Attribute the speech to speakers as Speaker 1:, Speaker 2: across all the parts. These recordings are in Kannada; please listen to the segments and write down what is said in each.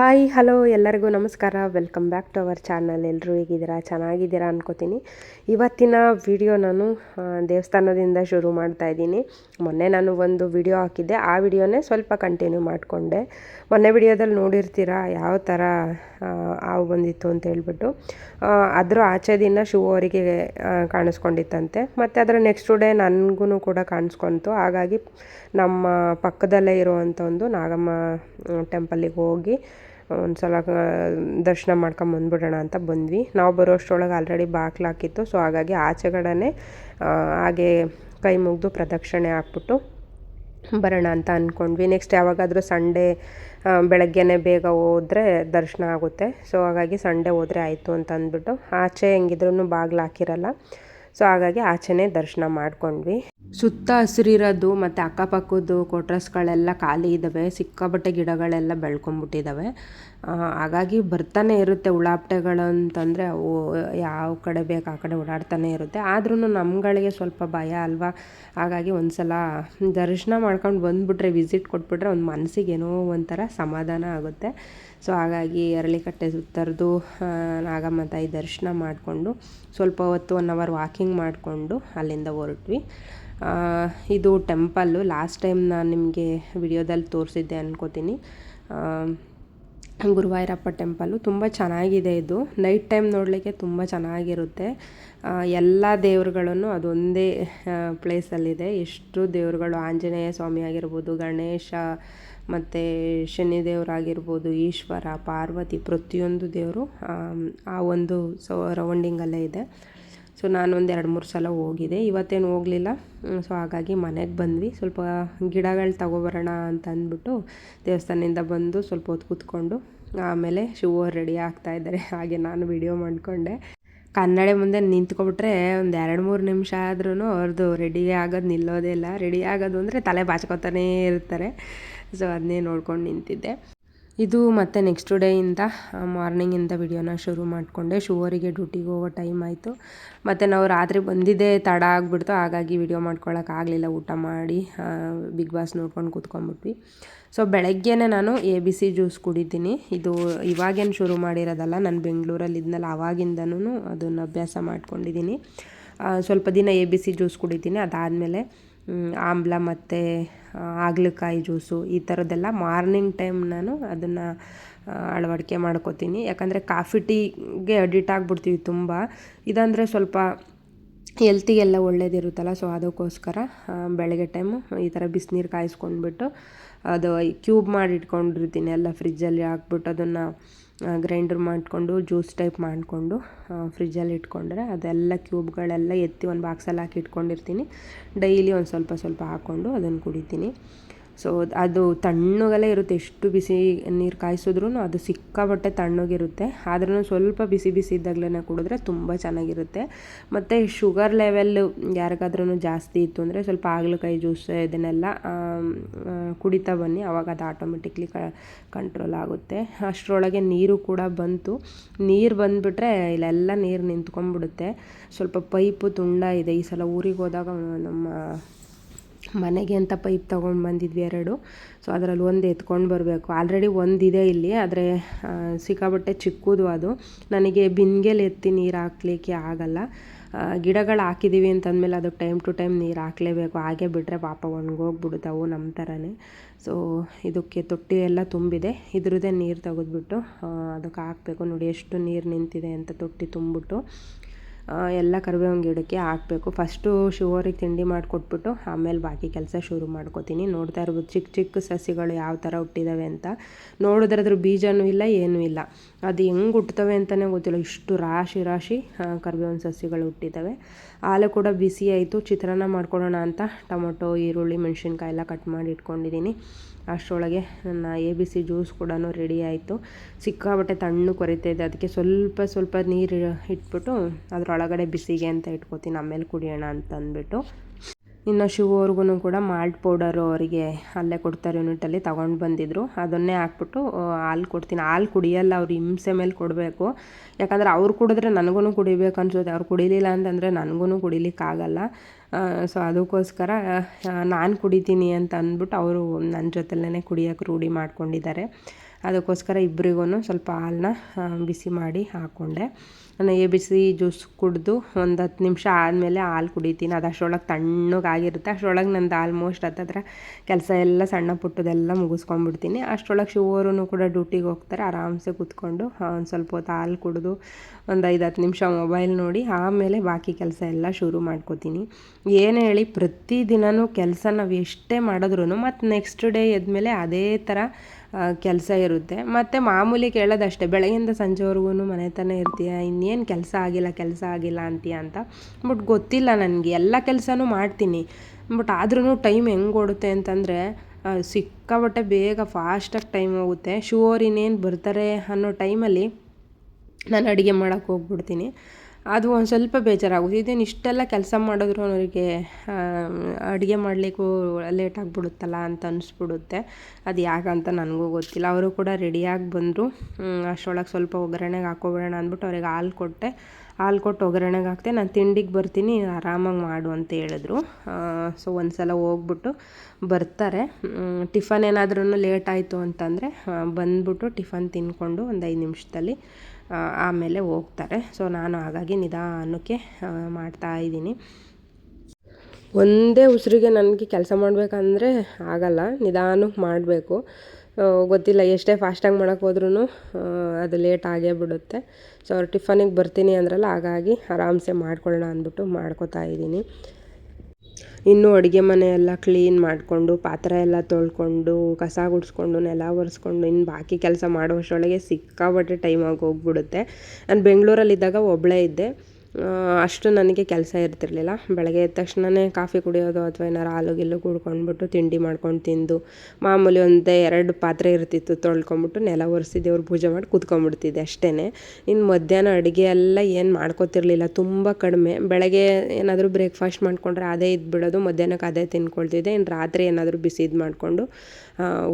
Speaker 1: ಹಾಯ್ ಹಲೋ ಎಲ್ಲರಿಗೂ ನಮಸ್ಕಾರ. Welcome back to our channel ಎಲ್ಲರೂ ಹೇಗಿದ್ದೀರಾ? ಚೆನ್ನಾಗಿದ್ದೀರಾ ಅನ್ಕೋತೀನಿ. ಇವತ್ತಿನ ವಿಡಿಯೋ ನಾನು ದೇವಸ್ಥಾನದಿಂದ ಶುರು ಮಾಡ್ತಾ ಇದ್ದೀನಿ. ಮೊನ್ನೆ ನಾನು ಒಂದು ವಿಡಿಯೋ ಹಾಕಿದ್ದೆ. ಆ ವಿಡಿಯೋನೇ ಸ್ವಲ್ಪ ಕಂಟಿನ್ಯೂ ಮಾಡಿಕೊಂಡೆ. ಮೊನ್ನೆ ವಿಡಿಯೋದಲ್ಲಿ ನೋಡಿರ್ತೀರಾ ಯಾವ ಥರ ಹಾವು ಬಂದಿತ್ತು ಅಂತ ಹೇಳ್ಬಿಟ್ಟು. ಅದರ ಆಚೆ ದಿನ ಶಿವ ಅವರಿಗೆ ಕಾಣಿಸ್ಕೊಂಡಿತ್ತಂತೆ. ಮತ್ತು ಅದರ ನೆಕ್ಸ್ಟ್ ಡೇ ನನಗೂ ಕೂಡ ಕಾಣಿಸ್ಕೊಂತು. ಹಾಗಾಗಿ ನಮ್ಮ ಪಕ್ಕದಲ್ಲೇ ಇರುವಂಥ ಒಂದು ನಾಗಮ್ಮ ಟೆಂಪಲ್ಲಿಗೆ ಹೋಗಿ ಒಂದು ಸಲ ದರ್ಶನ ಮಾಡ್ಕೊಂಡು ಬಂದ್ಬಿಡೋಣ ಅಂತ ಬಂದ್ವಿ. ನಾವು ಬರೋ ಅಷ್ಟರೊಳಗೆ ಆಲ್ರೆಡಿ ಬಾಗ್ಲು ಹಾಕಿತ್ತು. ಸೊ ಹಾಗಾಗಿ ಆಚೆಗಡೆ ಹಾಗೆ ಕೈ ಮುಗಿದು ಪ್ರದಕ್ಷಿಣೆ ಹಾಕ್ಬಿಟ್ಟು ಬರೋಣ ಅಂತ ಅಂದ್ಕೊಂಡ್ವಿ ನೆಕ್ಸ್ಟ್ ಯಾವಾಗಾದರೂ ಸಂಡೇ ಬೆಳಗ್ಗೆನೇ ಬೇಗ ಹೋದರೆ ದರ್ಶನ ಆಗುತ್ತೆ. ಸೊ ಹಾಗಾಗಿ ಸಂಡೇ ಹೋದರೆ ಆಯಿತು ಅಂತ ಅಂದ್ಬಿಟ್ಟು, ಆಚೆ ಹೆಂಗಿದ್ರೂ ಬಾಗಿಲು ಹಾಕಿರಲ್ಲ. ಸೊ ಹಾಗಾಗಿ ಆಚೆನೇ ದರ್ಶನ ಮಾಡ್ಕೊಂಡ್ವಿ. ಸುತ್ತ ಹಸಿರಿರೋದು ಮತ್ತು ಅಕ್ಕಪಕ್ಕದ್ದು ಕೊಟ್ರಸ್ಗಳೆಲ್ಲ ಖಾಲಿ ಇದ್ದಾವೆ ಸಿಕ್ಕಾಬಟ್ಟೆ ಗಿಡಗಳೆಲ್ಲ ಬೆಳ್ಕೊಂಬಿಟ್ಟಿದ್ದಾವೆ. ಹಾಗಾಗಿ ಬರ್ತಾನೆ ಇರುತ್ತೆ ಉಳಾಪ್ಟೆಗಳು ಅಂತಂದರೆ ಅವು ಯಾವ ಕಡೆ ಬೇಕು ಆ ಕಡೆ ಓಡಾಡ್ತಾನೆ ಇರುತ್ತೆ. ಆದ್ರೂ ನಮ್ಗಳಿಗೆ ಸ್ವಲ್ಪ ಭಯ ಅಲ್ವಾ? ಹಾಗಾಗಿ ಒಂದು ಸಲ ದರ್ಶನ ಮಾಡ್ಕೊಂಡು ಬಂದುಬಿಟ್ರೆ ವಿಸಿಟ್ ಕೊಟ್ಬಿಟ್ರೆ ಒಂದು ಮನಸ್ಸಿಗೆ ಏನೋ ಒಂಥರ ಸಮಾಧಾನ ಆಗುತ್ತೆ. ಸೊ ಹಾಗಾಗಿ ಅರಳಿಕಟ್ಟೆ ಸುತ್ತರ್ದು ನಾಗಮ್ಮ ತಾಯಿ ದರ್ಶನ ಮಾಡಿಕೊಂಡು ಸ್ವಲ್ಪ ಹೊತ್ತು ಒನ್ ಅವರ್ ವಾಕಿಂಗ್ ಮಾಡಿಕೊಂಡು ಅಲ್ಲಿಂದ ಹೊರಟ್ವಿ. ಇದು ಟೆಂಪಲ್ಲು ಲಾಸ್ಟ್ ಟೈಮ್ ನಾನು ನಿಮಗೆ ವಿಡಿಯೋದಲ್ಲಿ ತೋರಿಸಿದ್ದೆ ಅನ್ಕೋತೀನಿ. ಗುರುವಾಯಿರಪ್ಪ ಟೆಂಪಲ್ಲು ತುಂಬ ಚೆನ್ನಾಗಿದೆ ಇದು. ನೈಟ್ ಟೈಮ್ ನೋಡಲಿಕ್ಕೆ ತುಂಬ ಚೆನ್ನಾಗಿರುತ್ತೆ. ಎಲ್ಲ ದೇವರುಗಳನ್ನು ಅದೊಂದೇ ಪ್ಲೇಸಲ್ಲಿದೆ ಎಷ್ಟು ದೇವರುಗಳು, ಆಂಜನೇಯ ಸ್ವಾಮಿ ಆಗಿರ್ಬೋದು, ಗಣೇಶ ಮತ್ತು ಶನಿ ದೇವರಾಗಿರ್ಬೋದು, ಈಶ್ವರ, ಪಾರ್ವತಿ ಪ್ರತಿಯೊಂದು ದೇವರು ಆ ಒಂದು ಸೊ ರೌಂಡಿಂಗಲ್ಲೇ ಇದೆ. ಸೊ ನಾನು ಒಂದು ಎರಡು ಮೂರು ಸಲ ಹೋಗಿದೆ ಇವತ್ತೇನು ಹೋಗಲಿಲ್ಲ. ಸೊ ಹಾಗಾಗಿ ಮನೆಗೆ ಬಂದ್ವಿ. ಸ್ವಲ್ಪ ಗಿಡಗಳು ತಗೊಬರೋಣ ಅಂತ ಅಂದ್ಬಿಟ್ಟು ದೇವಸ್ಥಾನದಿಂದ ಬಂದು ಸ್ವಲ್ಪ ಹೊತ್ತು ಕೂತ್ಕೊಂಡು ಆಮೇಲೆ ಶಿವ ರೆಡಿ ಆಗ್ತಾ ಇದ್ದಾರೆ. ಹಾಗೆ ನಾನು ವಿಡಿಯೋ ಮಾಡಿಕೊಂಡೆ. ಕನ್ನಡ ಮುಂದೆ ನಿಂತ್ಕೊಬಿಟ್ರೆ ಒಂದು ಎರಡು ಮೂರು ನಿಮಿಷ ಆದ್ರೂ ಅವ್ರದ್ದು ರೆಡಿ ಆಗೋದು ನಿಲ್ಲೋದೇ ಇಲ್ಲ. ರೆಡಿ ಆಗೋದು ಅಂದರೆ ತಲೆ ಬಾಚ್ಕೊತಾನೇ ಇರ್ತಾರೆ. ಸೊ ಅದನ್ನೇ ನೋಡ್ಕೊಂಡು ನಿಂತಿದ್ದೆ. ಇದು ಮತ್ತೆ ನೆಕ್ಸ್ಟ್ ಡೇಯಿಂದ ಮಾರ್ನಿಂಗಿಂದ ವಿಡಿಯೋನ ಶುರು ಮಾಡಿಕೊಂಡೆ. ಶುವರಿಗೆ ಡ್ಯೂಟಿಗೆ ಹೋಗೋ ಟೈಮ್ ಆಯಿತು. ಮತ್ತು ನಾವು ರಾತ್ರಿ ಬಂದಿದ್ದೇ ತಡ ಆಗಿಬಿಡ್ತು. ಹಾಗಾಗಿ ವಿಡಿಯೋ ಮಾಡ್ಕೊಳಕ್ಕಾಗಲಿಲ್ಲ ಊಟ ಮಾಡಿ ಬಿಗ್ ಬಾಸ್ ನೋಡ್ಕೊಂಡು ಕೂತ್ಕೊಂಡ್ಬಿಟ್ವಿ. ಸೊ ಬೆಳಗ್ಗೆನೇ ನಾನು ಎ ಬಿ ಸಿ ಜ್ಯೂಸ್ ಕುಡಿತೀನಿ. ಇದು ಇವಾಗೇನು ಶುರು ಮಾಡಿರೋದಲ್ಲ, ನಾನು ಬೆಂಗಳೂರಲ್ಲಿ ಇದ್ನಲ್ಲ ಆವಾಗಿಂದನೂ ಅದನ್ನು ಅಭ್ಯಾಸ ಮಾಡ್ಕೊಂಡಿದ್ದೀನಿ. ಸ್ವಲ್ಪ ದಿನ ಎ ಬಿ ಸಿ ಜ್ಯೂಸ್ ಕುಡಿತೀನಿ. ಅದಾದಮೇಲೆ ಆಮ್ಲ ಮತ್ತು ಹಾಗಲಕಾಯಿ ಜ್ಯೂಸು ಈ ಥರದ್ದೆಲ್ಲ ಮಾರ್ನಿಂಗ್ ಟೈಮ್ ನಾನು ಅದನ್ನು ಅಳವಡಿಕೆ ಮಾಡ್ಕೋತೀನಿ. ಯಾಕಂದರೆ ಕಾಫಿ ಟೀಗೆ ಅಡಿಟ್ ಆಗಿಬಿಡ್ತೀವಿ ತುಂಬ. ಇದಂದರೆ ಸ್ವಲ್ಪ ಹೆಲ್ತಿಗೆಲ್ಲ ಒಳ್ಳೇದಿರುತ್ತಲ್ಲ, ಸೊ ಅದಕ್ಕೋಸ್ಕರ ಬೆಳಗ್ಗೆ ಟೈಮು ಈ ಥರ ಬಿಸಿನೀರು ಕಾಯಿಸ್ಕೊಂಡ್ಬಿಟ್ಟು ಅದು ಕ್ಯೂಬ್ ಮಾಡಿ ಇಟ್ಕೊಂಡಿರ್ತೀನಿ ಎಲ್ಲ ಫ್ರಿಜ್ಜಲ್ಲಿ ಹಾಕ್ಬಿಟ್ಟು ಅದನ್ನು ಗ್ರೈಂಡರ್ ಮಾಡಿಕೊಂಡು ಜ್ಯೂಸ್ ಟೈಪ್ ಮಾಡಿಕೊಂಡು ಫ್ರಿಜ್ಜಲ್ಲಿ ಇಟ್ಕೊಂಡ್ರೆ ಅದೆಲ್ಲ ಕ್ಯೂಬ್ಗಳೆಲ್ಲ ಎತ್ತಿ ಒಂದು ಬಾಕ್ಸಲ್ಲಿ ಹಾಕಿ ಇಟ್ಕೊಂಡಿರ್ತೀನಿ. ಡೈಲಿ ಒಂದು ಸ್ವಲ್ಪ ಸ್ವಲ್ಪ ಹಾಕ್ಕೊಂಡು ಅದನ್ನು ಕುಡಿತೀನಿ. ಸೊ ಅದು ತಣ್ಣಗೆಲ್ಲ ಇರುತ್ತೆ. ಎಷ್ಟು ಬಿಸಿ ನೀರು ಕಾಯಿಸಿದ್ರೂ ಅದು ಸಿಕ್ಕಾಬಟ್ಟೆ ತಣ್ಣಗಿರುತ್ತೆ. ಆದ್ರೂ ಸ್ವಲ್ಪ ಬಿಸಿ ಬಿಸಿ ಇದ್ದಾಗಲೇ ಕುಡಿದ್ರೆ ತುಂಬ ಚೆನ್ನಾಗಿರುತ್ತೆ. ಮತ್ತು ಶುಗರ್ ಲೆವೆಲ್ಲು ಯಾರಿಗಾದ್ರೂ ಜಾಸ್ತಿ ಇತ್ತು ಅಂದರೆ ಸ್ವಲ್ಪ ಹಾಗಲಕಾಯಿ ಜ್ಯೂಸ್ ಇದನ್ನೆಲ್ಲ ಕುಡಿತಾ ಬನ್ನಿ. ಅವಾಗ ಅದು ಆಟೋಮೆಟಿಕ್ಲಿ ಕಂಟ್ರೋಲ್ ಆಗುತ್ತೆ. ಅಷ್ಟರೊಳಗೆ ನೀರು ಕೂಡ ಬಂತು. ನೀರು ಬಂದುಬಿಟ್ರೆ ಇಲ್ಲೆಲ್ಲ ನೀರು ನಿಂತ್ಕೊಂಡ್ಬಿಡುತ್ತೆ. ಸ್ವಲ್ಪ ಪೈಪು ತುಂಡ ಇದೆ. ಈ ಸಲ ಊರಿಗೆ ಹೋದಾಗ ನಮ್ಮ ಮನೆಗೆ ಅಂತ ಪೈಪ್ ತೊಗೊಂಡು ಬಂದಿದ್ವಿ ಎರಡು. ಸೊ ಅದರಲ್ಲಿ ಒಂದು ಎತ್ಕೊಂಡು ಬರಬೇಕು. ಆಲ್ರೆಡಿ ಒಂದಿದೆ ಇಲ್ಲಿ. ಆದರೆ ಸಿಕ್ಕಾಬಟ್ಟೆ ಚಿಕ್ಕದು ಅದು. ನನಗೆ ಬಿನ್ಗೆಲ್ ಎತ್ತಿ ನೀರು ಹಾಕ್ಲಿಕ್ಕೆ ಆಗಲ್ಲ. ಗಿಡಗಳು ಹಾಕಿದ್ದೀವಿ ಅಂತಂದಮೇಲೆ ಅದಕ್ಕೆ ಟೈಮ್ ಟು ಟೈಮ್ ನೀರು ಹಾಕಲೇಬೇಕು. ಹಾಗೆ ಬಿಟ್ಟರೆ ಪಾಪ ಒಣಗೋಗ್ಬಿಡ್ತಾವೆ ನಮ್ಮ ಥರನೇ ಸೊ ಇದಕ್ಕೆ ತೊಟ್ಟಿ ಎಲ್ಲ ತುಂಬಿದೆ. ಇದ್ರದ್ದೇ ನೀರು ತೆಗೆದ್ಬಿಟ್ಟು ಅದಕ್ಕೆ ಹಾಕಬೇಕು. ನೋಡಿ, ಎಷ್ಟು ನೀರು ನಿಂತಿದೆ ಅಂತ ತೊಟ್ಟಿ ತುಂಬಿಬಿಟ್ಟು. ಎಲ್ಲ ಕರಿಬೇವಿನ ಗಿಡಕ್ಕೆ ಹಾಕಬೇಕು. ಫಸ್ಟು ಶಿವರಿಗೆ ತಿಂಡಿ ಮಾಡಿಕೊಟ್ಬಿಟ್ಟು ಆಮೇಲೆ ಬಾಕಿ ಕೆಲಸ ಶುರು ಮಾಡ್ಕೋತೀನಿ. ನೋಡ್ತಾ ಇರ್ಬೋದು ಚಿಕ್ಕ ಚಿಕ್ಕ ಸಸಿಗಳು ಯಾವ ಥರ ಹುಟ್ಟಿದಾವೆ ಅಂತ. ನೋಡಿದ್ರೆ ಅದ್ರ ಬೀಜನೂ ಇಲ್ಲ, ಏನೂ ಇಲ್ಲ. ಅದು ಹೆಂಗೆ ಹುಟ್ತವೆ ಅಂತಲೇ ಗೊತ್ತಿಲ್ಲ. ಇಷ್ಟು ರಾಶಿ ರಾಶಿ ಕರಿಬೇವಿನ ಸಸಿಗಳು ಹುಟ್ಟಿದ್ದಾವೆ ಹಾಲು ಕೂಡ ಬಿಸಿ ಆಯಿತು. ಚಿತ್ರಾನ್ನ ಮಾಡ್ಕೊಡೋಣ ಅಂತ ಟೊಮೊಟೊ, ಈರುಳ್ಳಿ, ಮೆಣಸಿನ್ಕಾಯಿ ಎಲ್ಲ ಕಟ್ ಮಾಡಿ ಇಟ್ಕೊಂಡಿದ್ದೀನಿ. ಅಷ್ಟರೊಳಗೆ ನನ್ನ ಎ ಬಿ ಸಿ ಜ್ಯೂಸ್ ಕೂಡ ರೆಡಿ ಆಯಿತು. ಸಿಕ್ಕಾಬಟ್ಟೆ ತಣ್ಣು ಕೊರಿತಾ ಇದೆ. ಅದಕ್ಕೆ ಸ್ವಲ್ಪ ಸ್ವಲ್ಪ ನೀರು ಇಟ್ಬಿಟ್ಟು ಅದರೊಳಗಡೆ ಬಿಸಿಗೆ ಅಂತ ಇಟ್ಕೋತೀನಿ. ಆಮೇಲೆ ಕುಡಿಯೋಣ ಅಂತ ಅಂದ್ಬಿಟ್ಟು. ಇನ್ನು ಶಿವ ಅವ್ರಿಗೂ ಕೂಡ ಮಾಲ್ಟ್ ಪೌಡರು ಅವರಿಗೆ ಅಲ್ಲೇ ಕೊಡ್ತಾರೆ ಯೂನಿಟಲ್ಲಿ ತೊಗೊಂಡು ಬಂದಿದ್ದರು ಅದನ್ನೇ ಹಾಕ್ಬಿಟ್ಟು ಹಾಲು ಕೊಡ್ತೀನಿ. ಹಾಲು ಕುಡಿಯಲ್ಲ, ಅವ್ರು ಹಿಂಸೆ ಮೇಲೆ ಕೊಡಬೇಕು. ಯಾಕಂದರೆ ಅವ್ರು ಕುಡಿದ್ರೆ ನನಗೂ ಕುಡಿಬೇಕು ಅನ್ಸುತ್ತೆ. ಅವ್ರು ಕುಡಿಲಿಲ್ಲ ಅಂತಂದರೆ ನನಗೂ ಕುಡಿಲಿಕ್ಕಾಗಲ್ಲ ಸೊ ಅದಕ್ಕೋಸ್ಕರ ನಾನು ಕುಡಿತೀನಿ ಅಂತ ಅಂದ್ಬಿಟ್ಟು ಅವರು ನನ್ನ ಜೊತೆಲೇ ಕುಡಿಯೋಕೆ ರೂಢಿ ಮಾಡ್ಕೊಂಡಿದ್ದಾರೆ. ಅದಕ್ಕೋಸ್ಕರ ಇಬ್ಬರಿಗೂ ಸ್ವಲ್ಪ ಹಾಲನ್ನ ಬಿಸಿ ಮಾಡಿ ಹಾಕ್ಕೊಂಡೆ ನಾನು ಎ ಬಿಸಿ ಜ್ಯೂಸ್ ಕುಡಿದು ಒಂದು ಹತ್ತು ನಿಮಿಷ ಆದಮೇಲೆ ಹಾಲು ಕುಡಿತೀನಿ. ಅದು ಅಷ್ಟರೊಳಗೆ ತಣ್ಣಗಾಗಿರುತ್ತೆ. ಅಷ್ಟರೊಳಗೆ ನಂದು ಆಲ್ಮೋಸ್ಟ್ ಹತ್ತತ್ರ ಕೆಲಸ ಎಲ್ಲ ಸಣ್ಣ ಪುಟ್ಟದೆಲ್ಲ ಮುಗಿಸ್ಕೊಂಡ್ಬಿಡ್ತೀನಿ. ಅಷ್ಟರೊಳಗೆ ಶಿವರೂ ಕೂಡ ಡ್ಯೂಟಿಗೆ ಹೋಗ್ತಾರೆ. ಆರಾಮ್ಸೆ ಕೂತ್ಕೊಂಡು ಒಂದು ಸ್ವಲ್ಪ ಹೊತ್ತು ಹಾಲು ಕುಡಿದು ಒಂದು ಐದು ಹತ್ತು ನಿಮಿಷ ಮೊಬೈಲ್ ನೋಡಿ ಆಮೇಲೆ ಬಾಕಿ ಕೆಲಸ ಎಲ್ಲ ಶುರು ಮಾಡ್ಕೋತೀನಿ. ಏನು ಹೇಳಿ ಪ್ರತಿದಿನವೂ ಕೆಲಸ ನಾವು ಎಷ್ಟೇ ಮಾಡಿದ್ರೂ ಮತ್ತು ನೆಕ್ಸ್ಟ್ ಡೇ ಎದ್ಮೇಲೆ ಅದೇ ಥರ ಕೆಲಸ ಇರುತ್ತೆ. ಮತ್ತು ಮಾಮೂಲಿ ಕೇಳೋದಷ್ಟೇ, ಬೆಳಗಿಂದ ಸಂಜೆವರೆಗೂ ಮನೆ ತನಕ ಇರ್ತೀಯ? ಇನ್ನೇನು ಕೆಲಸ ಆಗಿಲ್ಲ ಕೆಲಸ ಆಗಿಲ್ಲ ಅಂತೀಯ ಅಂತ. ಬಟ್ ಗೊತ್ತಿಲ್ಲ ನನಗೆ, ಎಲ್ಲ ಕೆಲಸನೂ ಮಾಡ್ತೀನಿ. ಬಟ್ ಆದ್ರೂ ಟೈಮ್ ಹೆಂಗೆ ಓಡುತ್ತೆ ಅಂತಂದರೆ ಸಿಕ್ಕಾಬಟ್ಟೆ ಬೇಗ ಫಾಸ್ಟಾಗಿ ಟೈಮ್ ಹೋಗುತ್ತೆ. ಶೂರ್ ಇನ್ನೇನು ಬರ್ತಾರೆ ಅನ್ನೋ ಟೈಮಲ್ಲಿ ನಾನು ಅಡುಗೆ ಮಾಡೋಕ್ಕೆ ಹೋಗ್ಬಿಡ್ತೀನಿ. ಅದು ಒಂದು ಸ್ವಲ್ಪ ಬೇಜಾರಾಗುತ್ತೆ. ಇದೇನು ಇಷ್ಟೆಲ್ಲ ಕೆಲಸ ಮಾಡಿದ್ರು ಅವರಿಗೆ ಅಡುಗೆ ಮಾಡಲಿಕ್ಕೂ ಲೇಟ್ ಆಗಿಬಿಡುತ್ತಲ್ಲ ಅಂತ ಅನಿಸ್ಬಿಡುತ್ತೆ. ಅದು ಯಾಕಂತ ನನಗೂ ಗೊತ್ತಿಲ್ಲ. ಅವರು ಕೂಡ ರೆಡಿಯಾಗಿ ಬಂದರು. ಅಷ್ಟರೊಳಗೆ ಸ್ವಲ್ಪ ಒಗ್ಗರಣೆಗೆ ಹಾಕೋಬಿಡೋಣ ಅಂದ್ಬಿಟ್ಟು ಅವ್ರಿಗೆ ಹಾಲು ಕೊಟ್ಟೆ. ಹಾಲು ಕೊಟ್ಟು ಒಗ್ಗರಣೆಗೆ ಹಾಕ್ತೆ ನಾನು ತಿಂಡಿಗೆ ಬರ್ತೀನಿ, ಆರಾಮಾಗಿ ಮಾಡು ಅಂತ ಹೇಳಿದ್ರು. ಸೊ ಒಂದು ಸಲ ಹೋಗ್ಬಿಟ್ಟು ಬರ್ತಾರೆ. ಟಿಫನ್ ಏನಾದ್ರೂ ಲೇಟ್ ಆಯಿತು ಅಂತಂದರೆ ಬಂದ್ಬಿಟ್ಟು ಟಿಫನ್ ತಿಂದ್ಕೊಂಡು ಒಂದು ಐದು ನಿಮಿಷದಲ್ಲಿ ಆಮೇಲೆ ಹೋಗ್ತಾರೆ. ಸೊ ನಾನು ಹಾಗಾಗಿ ನಿಧಾನಕ್ಕೆ ಮಾಡ್ತಾ ಇದ್ದೀನಿ. ಒಂದೇ ಉಸಿರಿಗೆ ನನಗೆ ಕೆಲಸ ಮಾಡಬೇಕಂದ್ರೆ ಆಗಲ್ಲ. ನಿಧಾನಕ್ಕೆ ಮಾಡಬೇಕು. ಗೊತ್ತಿಲ್ಲ, ಎಷ್ಟೇ ಫಾಸ್ಟಾಗಿ ಮಾಡೋಕ್ಕೆ ಹೋದ್ರೂ ಅದು ಲೇಟ್ ಆಗೇ ಬಿಡುತ್ತೆ. ಸೊ ಅವ್ರು ಟಿಫನಿಗೆ ಬರ್ತೀನಿ ಅಂದ್ರಲ್ಲ, ಹಾಗಾಗಿ ಆರಾಮ್ಸೆ ಮಾಡ್ಕೊಳ್ಳೋಣ ಅಂದ್ಬಿಟ್ಟು ಮಾಡ್ಕೋತಾ ಇದ್ದೀನಿ. ಇನ್ನು ಅಡುಗೆ ಮನೆ ಎಲ್ಲ ಕ್ಲೀನ್ ಮಾಡಿಕೊಂಡು, ಪಾತ್ರೆ ಎಲ್ಲ ತೊಳ್ಕೊಂಡು, ಕಸ ಗುಡಿಸ್ಕೊಂಡು, ನೆಲ ಒರೆಸ್ಕೊಂಡು ಇನ್ನು ಬಾಕಿ ಕೆಲಸ ಮಾಡುವಷ್ಟರೊಳಗೆ ಸಿಕ್ಕಾಪಟ್ಟೆ ಟೈಮ್ ಆಗಿ ಹೋಗ್ಬಿಡುತ್ತೆ. ನಾನು ಬೆಂಗಳೂರಲ್ಲಿದ್ದಾಗ ಒಬ್ಬಳೇ ಇದ್ದೆ. ಅಷ್ಟು ನನಗೆ ಕೆಲಸ ಇರ್ತಿರ್ಲಿಲ್ಲ. ಬೆಳಗ್ಗೆ ಎದ್ದ ತಕ್ಷಣವೇ ಕಾಫಿ ಕುಡಿಯೋದು ಅಥವಾ ಏನಾರು ಹಾಲು ಗಿಲ್ಲು ಕುಡ್ಕೊಂಡ್ಬಿಟ್ಟು ತಿಂಡಿ ಮಾಡ್ಕೊಂಡು ತಿಂದು, ಮಾಮೂಲಿ ಒಂದು ಎರಡು ಪಾತ್ರೆ ಇರ್ತಿತ್ತು ತೊಳ್ಕೊಂಬಿಟ್ಟು ನೆಲ ಒರೆಸಿ ದೇವ್ರ ಪೂಜೆ ಮಾಡಿ ಕೂತ್ಕೊಂಡ್ಬಿಡ್ತಿದ್ದೆ ಅಷ್ಟೇ ಇನ್ನು ಮಧ್ಯಾಹ್ನ ಅಡುಗೆ ಎಲ್ಲ ಏನು ಮಾಡ್ಕೊತಿರ್ಲಿಲ್ಲ, ತುಂಬ ಕಡಿಮೆ. ಬೆಳಗ್ಗೆ ಏನಾದರೂ ಬ್ರೇಕ್ಫಾಸ್ಟ್ ಮಾಡಿಕೊಂಡ್ರೆ ಅದೇ ಇದ್ಬಿಡೋದು ಮಧ್ಯಾಹ್ನಕ್ಕೆ ಅದೇ ತಿನ್ಕೊಳ್ತಿದ್ದೆ ಇನ್ನು ರಾತ್ರಿ ಏನಾದರೂ ಬಿಸಿ ಇದು ಮಾಡಿಕೊಂಡು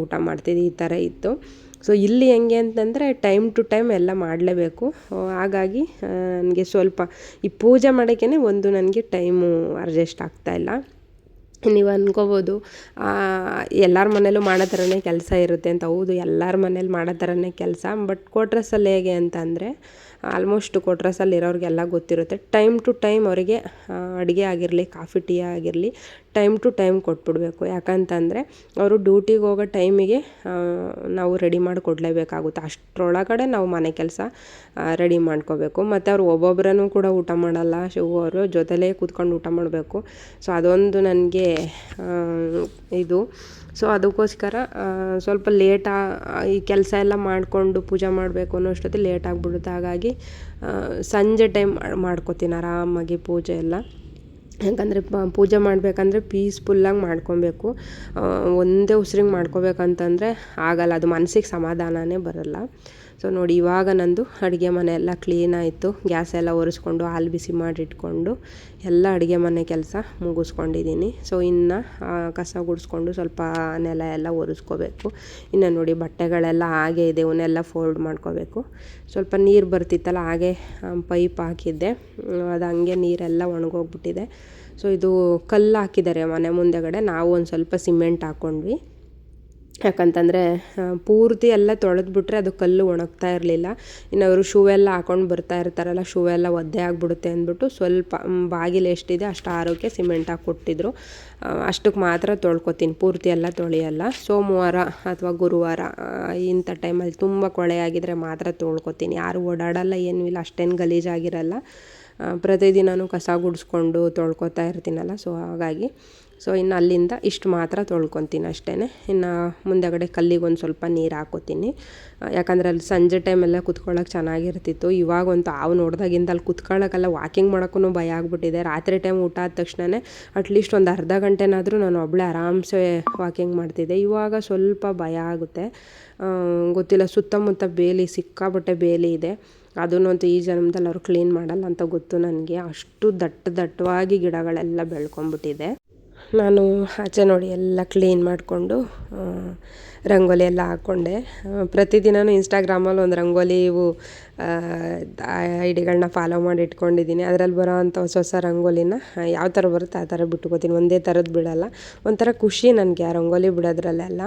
Speaker 1: ಊಟ ಮಾಡ್ತಿದ್ದೆ. ಈ ಥರ ಇತ್ತು. ಸೊ ಇಲ್ಲಿ ಹೆಂಗೆ ಅಂತಂದರೆ ಟೈಮ್ ಟು ಟೈಮ್ ಎಲ್ಲ ಮಾಡಲೇಬೇಕು. ಹಾಗಾಗಿ ನನಗೆ ಸ್ವಲ್ಪ ಈ ಪೂಜೆ ಮಾಡೋಕ್ಕೇ ಒಂದು ನನಗೆ ಟೈಮು ಅಡ್ಜಸ್ಟ್ ಆಗ್ತಾಯಿಲ್ಲ ನೀವು ಅಂದ್ಕೋಬೋದು ಎಲ್ಲರ ಮನೇಲೂ ಮಾಡೋ ಥರನೇ ಕೆಲಸ ಇರುತ್ತೆ ಅಂತ. ಹೌದು, ಎಲ್ಲರ ಮನೇಲಿ ಮಾಡೋ ಥರನೇ ಕೆಲಸ. ಬಟ್ ಕ್ವಾಟ್ರಸ್ಸಲ್ಲಿ ಹೇಗೆ ಅಂತ ಅಂದರೆ ಆಲ್ಮೋಸ್ಟ್ ಇರೋರಿಗೆಲ್ಲ ಗೊತ್ತಿರುತ್ತೆ. ಟೈಮ್ ಟು ಟೈಮ್ ಅವರಿಗೆ ಅಡುಗೆ ಆಗಿರಲಿ ಕಾಫಿ ಟೀ ಆಗಿರಲಿ ಟೈಮ್ ಟು ಟೈಮ್ ಕೊಟ್ಬಿಡಬೇಕು. ಯಾಕಂತಂದರೆ ಅವರು ಡ್ಯೂಟಿಗೆ ಹೋಗೋ ಟೈಮಿಗೆ ನಾವು ರೆಡಿ ಮಾಡಿ ಕೊಡಲೇಬೇಕಾಗುತ್ತೆ ಅಷ್ಟರೊಳಗಡೆ ನಾವು ಮನೆ ಕೆಲಸ ರೆಡಿ ಮಾಡ್ಕೋಬೇಕು. ಮತ್ತು ಅವ್ರು ಒಬ್ಬೊಬ್ಬರನ್ನು ಕೂಡ ಊಟ ಮಾಡಲ್ಲ. ಶಿವ ಅವರು ಜೊತೆಲೇ ಕೂತ್ಕೊಂಡು ಊಟ ಮಾಡಬೇಕು. ಸೊ ಅದೊಂದು ನನಗೆ ಇದು. ಸೊ ಅದಕ್ಕೋಸ್ಕರ ಸ್ವಲ್ಪ ಲೇಟಾ ಈ ಕೆಲಸ ಎಲ್ಲ ಮಾಡಿಕೊಂಡು ಪೂಜೆ ಮಾಡಬೇಕು ಅನ್ನೋ ಅಷ್ಟೊತ್ತಿಗೆ ಲೇಟ್ ಆಗಿಬಿಡುತ್ತೆ. ಹಾಗಾಗಿ ಸಂಜೆ ಟೈಮ್ ಮಾಡ್ಕೋತೀನಿ ಆರಾಮಾಗಿ ಪೂಜೆ ಎಲ್ಲ. ಯಾಕಂದರೆ ಪೂಜೆ ಮಾಡಬೇಕಂದ್ರೆ ಪೀಸ್ಫುಲ್ಲಾಗಿ ಮಾಡ್ಕೊಬೇಕು. ಒಂದೇ ಉಸಿರಿಗೆ ಮಾಡ್ಕೋಬೇಕಂತಂದರೆ ಆಗಲ್ಲ. ಅದು ಮನಸ್ಸಿಗೆ ಸಮಾಧಾನನೇ ಬರಲ್ಲ. ಸೊ ನೋಡಿ, ಇವಾಗ ನಂದು ಅಡುಗೆ ಮನೆ ಎಲ್ಲ ಕ್ಲೀನ್ ಆಯಿತು. ಗ್ಯಾಸ್ ಎಲ್ಲ ಒರೆಸ್ಕೊಂಡು, ಹಾಲು ಬಿಸಿ ಮಾಡಿಟ್ಕೊಂಡು, ಎಲ್ಲ ಅಡುಗೆ ಮನೆ ಕೆಲಸ ಮುಗಿಸ್ಕೊಂಡಿದ್ದೀನಿ ಸೊ ಇನ್ನು ಕಸ ಗುಡಿಸ್ಕೊಂಡು ಸ್ವಲ್ಪ ನೆಲ ಎಲ್ಲ ಒರೆಸ್ಕೋಬೇಕು. ಇನ್ನು ನೋಡಿ, ಬಟ್ಟೆಗಳೆಲ್ಲ ಹಾಗೆ ಇದೆ, ಇವನ್ನೆಲ್ಲ ಫೋಲ್ಡ್ ಮಾಡ್ಕೋಬೇಕು. ಸ್ವಲ್ಪ ನೀರು ಬರ್ತಿತ್ತಲ್ಲ, ಹಾಗೆ ಪೈಪ್ ಹಾಕಿದ್ದೆ. ಅದು ಹಂಗೆ ನೀರೆಲ್ಲ ಒಣಗೋಗ್ಬಿಟ್ಟಿದೆ. ಸೊ ಇದು ಕಲ್ಲು ಹಾಕಿದ್ದಾರೆ ಮನೆ ಮುಂದೆಗಡೆ. ನಾವು ಒಂದು ಸ್ವಲ್ಪ ಸಿಮೆಂಟ್ ಹಾಕ್ಕೊಂಡ್ವಿ ಯಾಕಂತಂದರೆ ಪೂರ್ತಿ ಎಲ್ಲ ತೊಳೆದ್ಬಿಟ್ರೆ ಅದು ಕಲ್ಲು ಒಣಗ್ತಾ ಇರಲಿಲ್ಲ. ಇನ್ನು ಅವರು ಶೂ ಎಲ್ಲ ಹಾಕೊಂಡು ಬರ್ತಾ ಇರ್ತಾರಲ್ಲ, ಶೂ ಎಲ್ಲ ಒದ್ದೆ ಆಗಿಬಿಡುತ್ತೆ ಅಂದ್ಬಿಟ್ಟು ಸ್ವಲ್ಪ ಬಾಗಿಲು ಎಷ್ಟಿದೆ ಅಷ್ಟು ಆರೋಗ್ಯ ಸಿಮೆಂಟ್ ಹಾಕಿ ಕೊಟ್ಟಿದ್ರು. ಅಷ್ಟಕ್ಕೆ ಮಾತ್ರ ತೊಳ್ಕೊತೀನಿ, ಪೂರ್ತಿ ಎಲ್ಲ ತೊಳೆಯಲ್ಲ. ಸೋಮವಾರ ಅಥವಾ ಗುರುವಾರ ಇಂಥ ಟೈಮಲ್ಲಿ ತುಂಬ ಕೊಳೆ ಆಗಿದ್ರೆ ಮಾತ್ರ ತೊಳ್ಕೊತೀನಿ. ಯಾರು ಓಡಾಡಲ್ಲ, ಏನೂ ಇಲ್ಲ, ಅಷ್ಟೇನು ಗಲೀಜಾಗಿರಲ್ಲ. ಪ್ರತಿದಿನವೂ ಕಸ ಗುಡಿಸ್ಕೊಂಡು ತೊಳ್ಕೊತಾ ಇರ್ತೀನಲ್ಲ, ಸೊ ಹಾಗಾಗಿ ಸೊ ಇನ್ನು ಅಲ್ಲಿಂದ ಇಷ್ಟು ಮಾತ್ರ ತೊಳ್ಕೊತೀನಿ ಅಷ್ಟೇ ಇನ್ನು ಮುಂದೆಗಡೆ ಕಲ್ಲಿಗೆ ಒಂದು ಸ್ವಲ್ಪ ನೀರು ಹಾಕೋತೀನಿ. ಯಾಕಂದರೆ ಅಲ್ಲಿ ಸಂಜೆ ಟೈಮೆಲ್ಲ ಕುತ್ಕೊಳ್ಳೋಕೆ ಚೆನ್ನಾಗಿರ್ತಿತ್ತು. ಇವಾಗಂತೂ ಹಾವು ನೋಡಿದಾಗಿಂದ ಅಲ್ಲಿ ಕುತ್ಕೊಳ್ಳೋಕೆಲ್ಲ ವಾಕಿಂಗ್ ಮಾಡೋಕ್ಕೂ ಭಯ ಆಗ್ಬಿಟ್ಟಿದೆ. ರಾತ್ರಿ ಟೈಮ್ ಊಟ ಆದ ತಕ್ಷಣವೇ ಅಟ್ಲೀಸ್ಟ್ ಒಂದು ಅರ್ಧ ಗಂಟೆನಾದರೂ ನಾನು ಒಬ್ಬಳೆ ಆರಾಮ್ಸೆ ವಾಕಿಂಗ್ ಮಾಡ್ತಿದ್ದೆ. ಇವಾಗ ಸ್ವಲ್ಪ ಭಯ ಆಗುತ್ತೆ. ಗೊತ್ತಿಲ್ಲ, ಸುತ್ತಮುತ್ತ ಬೇಲಿ ಸಿಕ್ಕಾಬಟ್ಟೆ ಬೇಲಿ ಇದೆ. ಅದನ್ನಂತೂ ಈ ಜನ್ಮದಲ್ಲಿ ಅವ್ರು ಕ್ಲೀನ್ ಮಾಡಲ್ಲ ಅಂತ ಗೊತ್ತು ನನಗೆ. ಅಷ್ಟು ದಟ್ಟ ದಟ್ಟವಾಗಿ ಗಿಡಗಳೆಲ್ಲ ಬೆಳ್ಕೊಂಬಿಟ್ಟಿದೆ ನಾನು ಆಚೆ ನೋಡಿ ಎಲ್ಲ ಕ್ಲೀನ್ ಮಾಡಿಕೊಂಡು ರಂಗೋಲಿ ಎಲ್ಲ ಹಾಕ್ಕೊಂಡೆ. ಪ್ರತಿದಿನವೂ ಇನ್ಸ್ಟಾಗ್ರಾಮಲ್ಲಿ ಒಂದು ರಂಗೋಲಿ, ಇವು ಐ ಡಿಗಳನ್ನ ಫಾಲೋ ಮಾಡಿ ಇಟ್ಕೊಂಡಿದ್ದೀನಿ. ಅದರಲ್ಲಿ ಬರೋ ಅಂಥ ಹೊಸ ಹೊಸ ರಂಗೋಲಿನ ಯಾವ ಥರ ಬರುತ್ತೆ ಆ ಥರ ಬಿಟ್ಕೋತೀನಿ. ಒಂದೇ ಥರದ್ದು ಬಿಡೋಲ್ಲ. ಒಂಥರ ಖುಷಿ ನನಗೆ ಆ ರಂಗೋಲಿ ಬಿಡೋದ್ರಲ್ಲೆಲ್ಲ.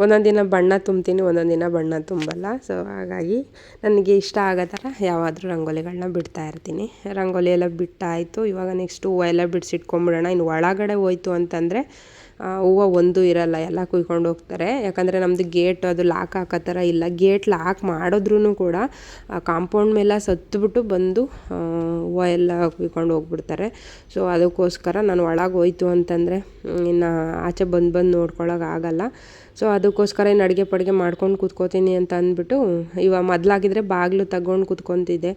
Speaker 1: ಒಂದೊಂದು ದಿನ ಬಣ್ಣ ತುಂಬ್ತೀನಿ, ಒಂದೊಂದು ದಿನ ಬಣ್ಣ ತುಂಬಲ್ಲ. ಸೊ ಹಾಗಾಗಿ ನನಗೆ ಇಷ್ಟ ಆಗೋ ಥರ ಯಾವಾದರೂ ರಂಗೋಲಿಗಳನ್ನ ಬಿಡ್ತಾ ಇರ್ತೀನಿ. ರಂಗೋಲಿ ಎಲ್ಲ ಬಿಟ್ಟಾಯಿತು. ಇವಾಗ ನೆಕ್ಸ್ಟ್ ಹೂವು ಎಲ್ಲ ಬಿಡಿಸಿಟ್ಕೊಂಬಿಡೋಣ. ಇನ್ನು ಒಳಗಡೆ ಹೋಯ್ತು ಅಂತಂದರೆ ಹೂವು ಒಂದು ಇರಲ್ಲ, ಎಲ್ಲ ಕುಯ್ಕೊಂಡು ಹೋಗ್ತಾರೆ. ಯಾಕಂದರೆ ನಮ್ಮದು ಗೇಟ್ ಅದು ಲಾಕ್ ಹಾಕೋ ಥರ ಇಲ್ಲ. ಗೇಟ್ ಲಾಕ್ ಮಾಡಿದ್ರೂ ಕೂಡ ಕಾಂಪೌಂಡ್ ಮೇಲೆ ಸತ್ತುಬಿಟ್ಟು ಬಂದು ಹೂವು ಎಲ್ಲ ಕುಯ್ಕೊಂಡು ಹೋಗ್ಬಿಡ್ತಾರೆ. ಸೊ ಅದಕ್ಕೋಸ್ಕರ ನಾನು ಒಳಗೆ ಹೋಯ್ತು ಅಂತಂದರೆ, ಇನ್ನು ಆಚೆ ಬಂದು ಬಂದು ನೋಡ್ಕೊಳ್ಳೋಕ್ಕಾಗಲ್ಲ ಸೊ ಅದಕ್ಕೋಸ್ಕರ ಏನು ಅಡುಗೆ ಪಡುಗೆ ಮಾಡ್ಕೊಂಡು ಕೂತ್ಕೋತೀನಿ ಅಂತ ಅಂದ್ಬಿಟ್ಟು ಇವಾಗ ಮೊದಲಾಗಿದ್ರೆ ಬಾಗಿಲು ತಗೊಂಡು ಕೂತ್ಕೊತಿದ್ದೆ.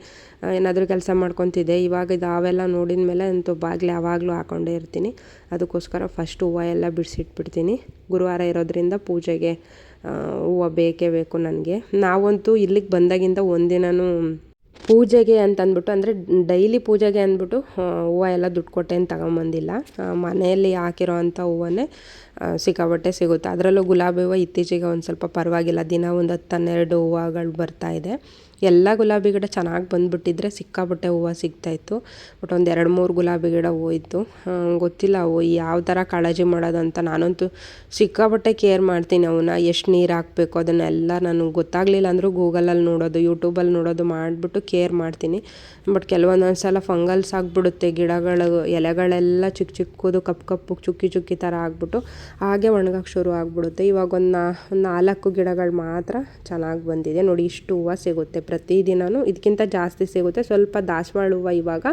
Speaker 1: ಏನಾದರೂ ಕೆಲಸ ಮಾಡ್ಕೊತಿದ್ದೆ. ಇವಾಗ ಇದು ಅವೆಲ್ಲ ನೋಡಿದ ಮೇಲೆ ಅಂತೂ ಬಾಗಿಲು ಯಾವಾಗಲೂ ಹಾಕೊಂಡೇ ಇರ್ತೀನಿ. ಅದಕ್ಕೋಸ್ಕರ ಫಸ್ಟ್ ಹೂವು ಎಲ್ಲ ಬಿಡಿಸಿಟ್ಬಿಡ್ತೀನಿ. ಗುರುವಾರ ಇರೋದ್ರಿಂದ ಪೂಜೆಗೆ ಹೂವು ಬೇಕೇ ಬೇಕು ನನಗೆ. ನಾವಂತೂ ಇಲ್ಲಿಗೆ ಬಂದಾಗಿಂದ ಒಂದಿನೂ ಪೂಜೆಗೆ ಅಂತ ಅಂದ್ಬಿಟ್ಟು ಅಂದರೆ ಡೈಲಿ ಪೂಜೆಗೆ ಅಂದ್ಬಿಟ್ಟು ಹೂವು ಎಲ್ಲ ದುಡ್ಡು ಕೊಟ್ಟೇನು ತಗೊಂಬಂದಿಲ್ಲ. ಮನೆಯಲ್ಲಿ ಹಾಕಿರೋ ಅಂಥ ಹೂವನ್ನೇ ಸಿಕ್ಕಾಪಟ್ಟೆ ಸಿಗುತ್ತೆ. ಅದರಲ್ಲೂ ಗುಲಾಬಿ ಹೂವು ಇತ್ತೀಚೆಗೆ ಒಂದು ಸ್ವಲ್ಪ ಪರವಾಗಿಲ್ಲ. ದಿನ ಒಂದು ಹತ್ತು ಹನ್ನೆರಡು ಹೂವುಗಳು ಬರ್ತಾಯಿದೆ ಎಲ್ಲ ಗುಲಾಬಿ ಗಿಡ ಚೆನ್ನಾಗಿ ಬಂದುಬಿಟ್ಟಿದ್ರೆ ಸಿಕ್ಕಾಪಟ್ಟೆ ಹೂವು ಸಿಗ್ತಾಯಿತ್ತು. ಬಟ್ ಒಂದು ಎರಡು ಮೂರು ಗುಲಾಬಿ ಗಿಡ ಹೋಯಿತು. ಗೊತ್ತಿಲ್ಲ ಅವು ಯಾವ ಥರ ಕಾಳಜಿ ಮಾಡೋದು ಅಂತ ನಾನಂತೂ ಸಿಕ್ಕಾಬಟ್ಟೆ ಕೇರ್ ಮಾಡ್ತೀನಿ ಅವನ್ನ ಎಷ್ಟು ನೀರು ಹಾಕಬೇಕು ಅದನ್ನೆಲ್ಲ ನನಗೆ ಗೊತ್ತಾಗಲಿಲ್ಲ ಅಂದರೂ ಗೂಗಲಲ್ಲಿ ನೋಡೋದು ಯೂಟ್ಯೂಬಲ್ಲಿ ನೋಡೋದು ಮಾಡಿಬಿಟ್ಟು ಕೇರ್ ಮಾಡ್ತೀನಿ. ಬಟ್ ಕೆಲವೊಂದೊಂದು ಸಲ ಫಂಗಲ್ಸ್ ಆಗಿಬಿಡುತ್ತೆ, ಗಿಡಗಳು, ಎಲೆಗಳೆಲ್ಲ ಚಿಕ್ಕ ಚಿಕ್ಕದು ಕಪ್ಪು ಕಪ್ಪು, ಚುಕ್ಕಿ ಚುಕ್ಕಿ ಥರ ಆಗಿಬಿಟ್ಟು ಹಾಗೆ ಒಣಗಕ್ಕೆ ಶುರು ಆಗಿಬಿಡುತ್ತೆ. ಇವಾಗ ಒಂದು ನಾ ನಾಲ್ಕು ಗಿಡಗಳು ಮಾತ್ರ ಚೆನ್ನಾಗಿ ಬಂದಿದೆ. ನೋಡಿ ಇಷ್ಟು ಹೂವು ಸಿಗುತ್ತೆ ಪ್ರತಿದಿನವೂ ಇದಕ್ಕಿಂತ ಜಾಸ್ತಿ ಸಿಗುತ್ತೆ. ಸ್ವಲ್ಪ ದಾಸವಾಳ ಹೂವು ಇವಾಗ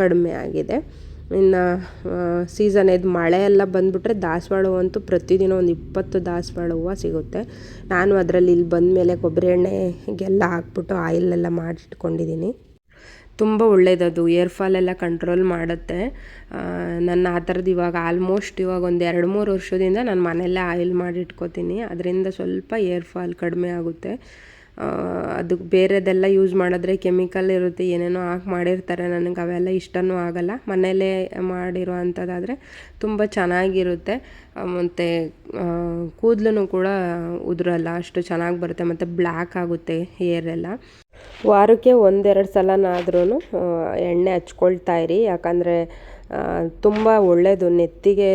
Speaker 1: ಕಡಿಮೆ ಆಗಿದೆ. ಇನ್ನು ಸೀಸನ್ ಇದು ಮಳೆ ಎಲ್ಲ ಬಂದುಬಿಟ್ರೆ ದಾಸವಾಳ ಅಂತೂ ಪ್ರತಿದಿನ ಒಂದು ಇಪ್ಪತ್ತು ದಾಸವಾಳ ಹೂವು ಸಿಗುತ್ತೆ. ನಾನು ಅದರಲ್ಲಿ ಇಲ್ಲಿ ಬಂದಮೇಲೆ ಕೊಬ್ಬರಿ ಎಣ್ಣೆಗೆಲ್ಲ ಹಾಕ್ಬಿಟ್ಟು ಆಯಿಲೆಲ್ಲ ಮಾಡಿಟ್ಕೊಂಡಿದ್ದೀನಿ ತುಂಬ ಒಳ್ಳೆಯದದು ಏರ್ ಫಾಲ್ ಎಲ್ಲ ಕಂಟ್ರೋಲ್ ಮಾಡುತ್ತೆ. ನನ್ನ ಆ ಥರದ್ದು ಇವಾಗ ಆಲ್ಮೋಸ್ಟ್ ಇವಾಗ ಒಂದು ಎರಡು ಮೂರು ವರ್ಷದಿಂದ ನಾನು ಮನೆಯಲ್ಲೇ ಆಯಿಲ್ ಮಾಡಿ ಇಟ್ಕೋತೀನಿ. ಅದರಿಂದ ಸ್ವಲ್ಪ ಏರ್ ಫಾಲ್ ಕಡಿಮೆ ಆಗುತ್ತೆ. ಅದಕ್ಕೆ ಬೇರೆದೆಲ್ಲ ಯೂಸ್ ಮಾಡಿದ್ರೆ ಕೆಮಿಕಲ್ ಇರುತ್ತೆ, ಏನೇನೋ ಹಾಕಿ ಮಾಡಿರ್ತಾರೆ, ನನಗೆ ಅವೆಲ್ಲ ಇಷ್ಟನೂ ಆಗಲ್ಲ. ಮನೆಯಲ್ಲೇ ಮಾಡಿರೋ ಅಂಥದ್ದಾದರೆ ತುಂಬ ಚೆನ್ನಾಗಿರುತ್ತೆ. ಮತ್ತು ಕೂದಲು ಕೂಡ ಉದುರಲ್ಲ, ಅಷ್ಟು ಚೆನ್ನಾಗಿ ಬರುತ್ತೆ. ಮತ್ತು ಬ್ಲ್ಯಾಕ್ ಆಗುತ್ತೆ ಹೇರೆಲ್ಲ ವಾರಕ್ಕೆ ಒಂದೆರಡು ಸಲನಾದ್ರೂ ಎಣ್ಣೆ ಹಚ್ಕೊಳ್ತಾ ಇರಿ. ಯಾಕಂದರೆ ತುಂಬ ಒಳ್ಳೆಯದು ನೆತ್ತಿಗೆ